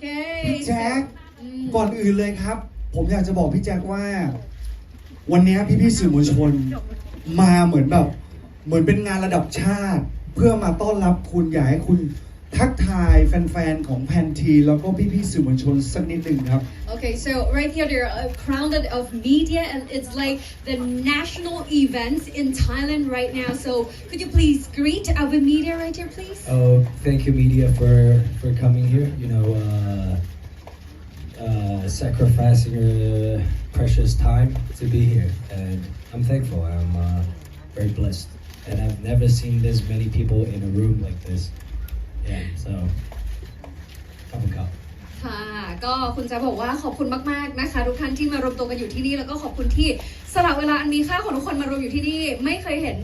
เคพี่แจ็คอืมก่อนอื่นเลยครับ ผมอยากจะบอกพี่แจ็คว่า วันนี้พี่ๆสื่อมวลชน มาเหมือนแบบ เหมือนเป็นงานระดับชาติ เพื่อมาต้อนรับคุณอยากให้คุณทักทายแฟนๆของแพนที แล้วก็พี่ๆสื่อมวลชนสักนิดหนึ่งครับ Okay, so right here they're uh, crowded of media and it's like the national event in Thailand right now. So could you please greet our media right here, please? Oh, thank you, media, for for coming here. You know, uh, uh, sacrificing your precious time to be here, and I'm thankful. I'm uh, very blessed, and I've never seen this many people in a room like this. Yeah, so come and come. ค่ะก็คุณจะบอกว่าขอบคุณมากๆนะคะ ทุกท่านที่มารวมตัวกันอยู่ที่นี่ แล้วก็ขอบคุณที่สละเวลาอันมีค่าของทุกคนมารวมอยู่ที่นี่ ไม่เคยเห็น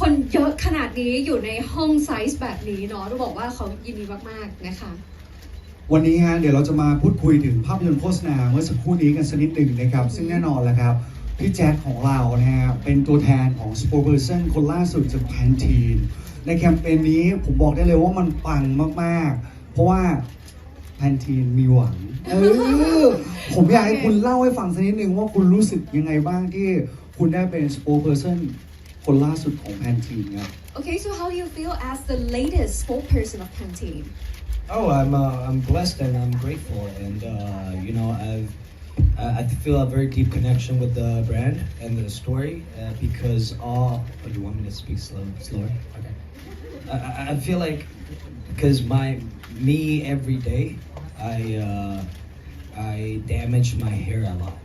คนเยอะขนาดนี้อยู่ในห้องไซส์แบบนี้เนาะต้องบอกว่าเขายินดีมากๆนะคะ วันนี้ฮะเดี๋ยวเราจะมาพูดคุยถึงภาพยนตร์โฆษณาเมื่อสักครู่นี้กันสักนิดหนึ่งนะครับ ซึ่งแน่นอนแหละครับ พี่แจ็คของเรานะฮะเป็นตัวแทนของ Sport Person คนล่าสุดจากแพนทีนในแคมเปญนี้ผมบอกได้เลยว่ามันปังมากๆ เพราะว่าแพนทีนมีหวังเออผมอยากให้คุณเล่าให้ฟังสักนิดหนึ่งว่าคุณรู้สึกยังไงบ้างที่คุณได้เป็น Sport Person คนล่าสุดของแพนทีนครับ Okay so how do you feel as the latest spokesperson of Pantene Oh, I'm uh, I'm blessed and I'm grateful, and uh, you know I've I I feel a very deep connection with the brand and the story uh, because all. Oh, you want me to speak slow, slower? Okay. I, I- I feel like because my me every day, I uh, I damage my hair a lot,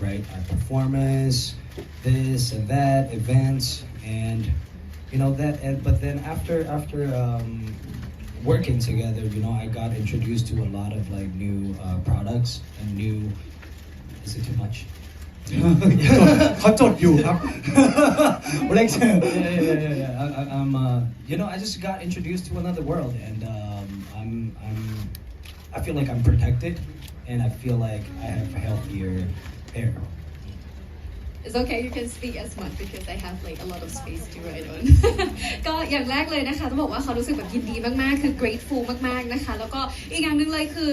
right? My performance, this and that, events, and you know that. And, but then after after um, working together, you know, I got introduced to a lot of like new uh, products and new. Is it too much? เขาจดอยู่ครับ เลขเชอร์ yeah, yeah, yeah, yeah. yeah. I, I, I'm, uh, you know, I just got introduced to another world, and um, I'm, I'm, I feel like I'm protected, and I feel like I have healthier hair. It's okay you can speak as much because I have like a lot of space to write on ก็อย่างแรกเลยนะคะต้องบอกว่าเขารู้สึกแบบยินดีมากๆ คือ grateful มากๆนะคะ แล้วก็อีกอย่างหนึ่งเลยคือ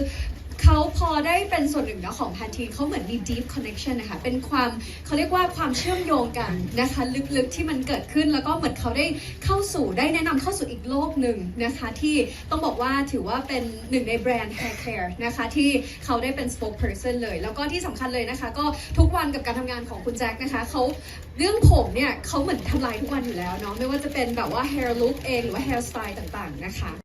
เขาพอได้เป็นส่วนหนึ่งนะของพันทีนเขาเหมือนมี deep connection นะคะ เป็นความเขาเรียกว่าความเชื่อมโยงกันนะคะ ลึกๆที่มันเกิดขึ้นแล้วก็เหมือนเขาได้เข้าสู่ได้แนะนำเข้าสู่อีกโลกหนึ่งนะคะ ที่ต้องบอกว่าถือว่าเป็นหนึ่งในแบรนด์ hair care นะคะ ที่เขาได้เป็น spokesperson เลย แล้วก็ที่สำคัญเลยนะคะ ก็ทุกวันกับการทำงานของคุณแจ็คนะคะเขาเรื่องผมเนี่ยเขาเหมือนทำลายทุกวันอยู่แล้วเนาะไม่ว่าจะเป็นแบบว่า hair look เองหรือว่า hair style ต่างๆนะคะ